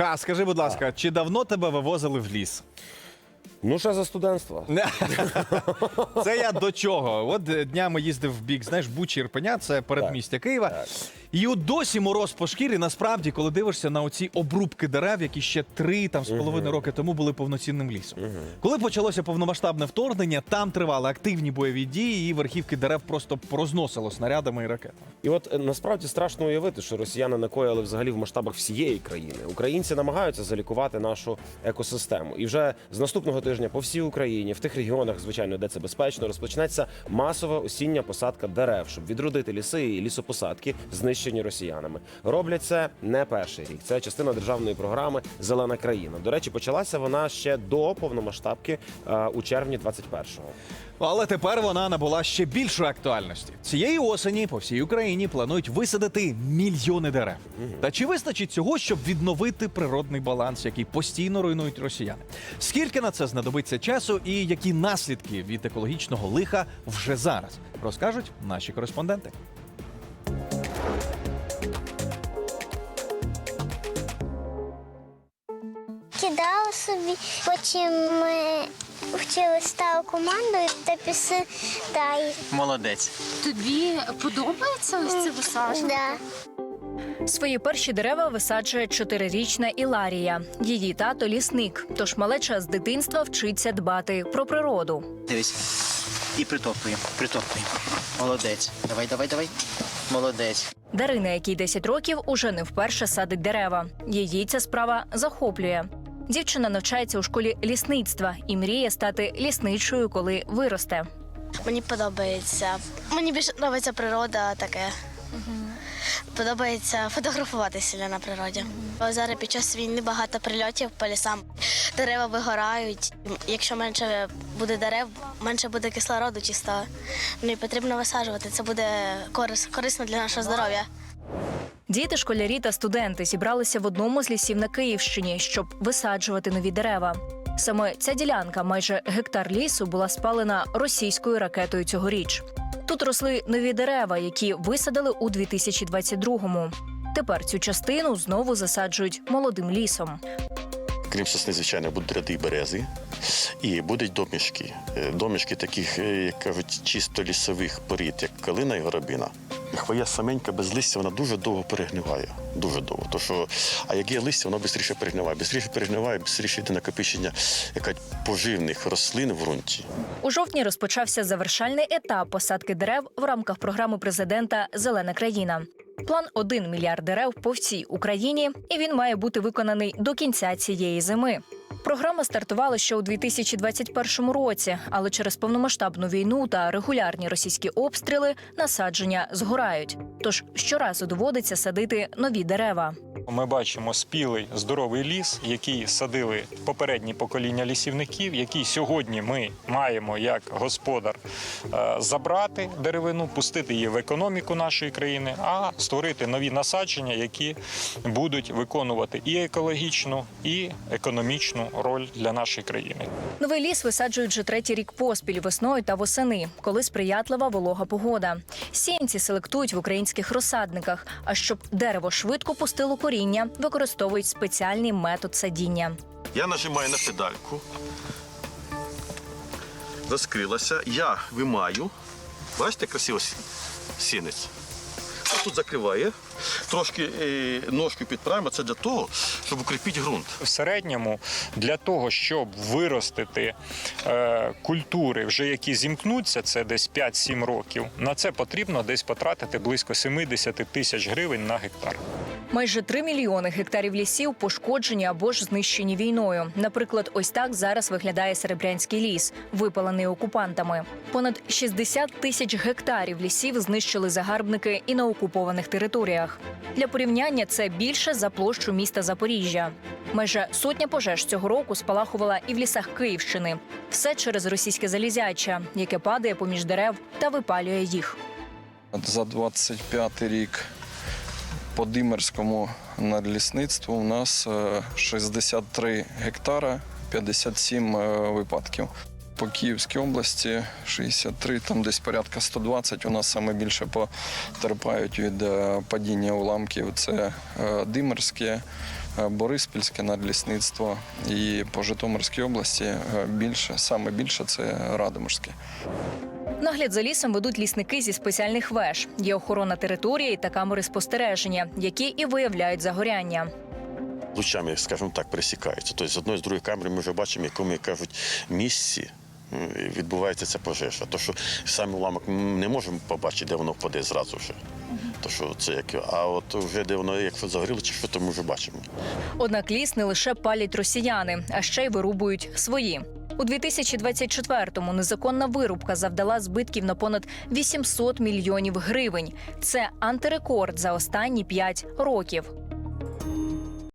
Ха, скажи, будь ласка, чи давно тебе вивозили в ліс? Ну, ще за студентство. Це я до чого? От е, днями їздив в бік, знаєш, Бучі Ірпеня, це передмістя Києва. І от досі мороз по шкірі. Насправді, коли дивишся на оці обрубки дерев, які ще три там з половиною роки тому були повноцінним лісом. Коли почалося повномасштабне вторгнення, там тривали активні бойові дії, і верхівки дерев просто розносило снарядами і ракетами. І от е, насправді страшно уявити, що росіяни накоїли взагалі в масштабах всієї країни. Українці намагаються залікувати нашу екосистему. І вже з наступного тижня по всій Україні, в тих регіонах, звичайно, де це безпечно, розпочнеться масова осіння посадка дерев, щоб відродити ліси і лісопосадки, знищені росіянами. Роблять це не перший рік. Це частина державної програми Зелена країна. До речі, почалася вона ще до повномасштабки е, у червні 21-го. Але тепер вона набула ще більшої актуальності. Цієї осені по всій Україні планують висадити мільйони дерев. Та чи вистачить цього, щоб відновити природний баланс, який постійно руйнують росіяни? Скільки на це знадобиться часу, і які наслідки від екологічного лиха вже зараз розкажуть наші кореспонденти. Кидали собі, потім ми вчили стали командою та піси дай. Молодець. Тобі подобається ось це висадження? Да. Свої перші дерева висаджує чотирирічна Іларія. Її тато лісник, тож малеча з дитинства вчиться дбати про природу. Дивись. І притоптуємо, притоптуємо. Молодець. Давай, давай, давай. Молодець. Дарина, якій 10 років, уже не вперше садить дерева. Її ця справа захоплює. Дівчина навчається у школі лісництва і мріє стати лісничою, коли виросте. Мені подобається. Мені більше подобається природа таке. Подобається фотографуватися на природі. Бо Зараз під час війни багато прильотів по лісам. Дерева вигорають. Якщо менше буде дерев, менше буде кислороду чистого. Ну і потрібно висаджувати. Це буде корис, корисно для нашого здоров'я. Діти, школярі та студенти зібралися в одному з лісів на Київщині, щоб висаджувати нові дерева. Саме ця ділянка, майже гектар лісу, була спалена російською ракетою цьогоріч. Тут росли нові дерева, які висадили у 2022-му. Тепер цю частину знову засаджують молодим лісом. Крім сосни, звичайно, будуть ряди берези і будуть домішки. Е, Домішки таких, е, як кажуть, чисто лісових порід, як калина і горобина. Хвоя саменька без листя вона дуже довго перегниває. Дуже довго. То що, а як є листя, воно швидше перегниває. Бистріше перегниває, швидше йде накопичення яка, поживних рослин в ґрунті. У жовтні розпочався завершальний етап посадки дерев в рамках програми президента Зелена країна. План 1 мільярд дерев по всій Україні, і він має бути виконаний до кінця цієї зими. Програма стартувала ще у 2021 році, але через повномасштабну війну та регулярні російські обстріли насадження згорають. Тож щоразу доводиться садити нові дерева. Ми бачимо спілий здоровий ліс, який садили попередні покоління лісівників, який сьогодні ми маємо як господар е, забрати деревину, пустити її в економіку нашої країни, а створити нові насадження, які будуть виконувати і екологічну, і економічну роль для нашої країни. Новий ліс висаджують вже третій рік поспіль весною та восени, коли сприятлива волога погода. Сіянці селектують в українських розсадниках. А щоб дерево швидко пустило коріння, використовують спеціальний метод садіння. Я нажимаю на педальку. Розкрилася. Я вимаю. Бачите, красиво сінець. Тут закриває. Трошки ножки підправимо. Це для того, щоб укріпити ґрунт. В середньому для того, щоб виростити е, культури, вже які зімкнуться, це десь 5-7 років. На це потрібно десь потратити близько 70 тисяч гривень на гектар. Майже 3 мільйони гектарів лісів пошкоджені або ж знищені війною. Наприклад, ось так зараз виглядає Серебрянський ліс, випалений окупантами. Понад 60 тисяч гектарів лісів знищили загарбники і на окупованих територіях. Для порівняння це більше за площу міста Запоріжжя. Майже сотня пожеж цього року спалахувала і в лісах Київщини. Все через російське залізяча, яке падає поміж дерев та випалює їх. За 25 рік по Димерському надлісництву у нас е, 63 гектара, 57 е, випадків. По Київській області 63, там десь порядка 120. У нас саме більше потерпають від е, падіння уламків. Це е, Димерське, е, Бориспільське надлісництво і по Житомирській області е, більше, саме більше це Радомирське. Нагляд за лісом ведуть лісники зі спеціальних веж. Є охорона території та камери спостереження, які і виявляють загоряння. лучами, скажімо так, пересікаються. Тобто з одної з другої камери ми вже бачимо, якому як кажуть місці. Відбувається ця пожежа. То, що саме уламок ми не можемо побачити, де воно впаде зразу вже. То, що це як, а от вже де воно як загоріло, чи що, то ми вже бачимо. Однак ліс не лише палять росіяни, а ще й вирубують свої. У 2024-му незаконна вирубка завдала збитків на понад 800 мільйонів гривень. Це антирекорд за останні 5 років.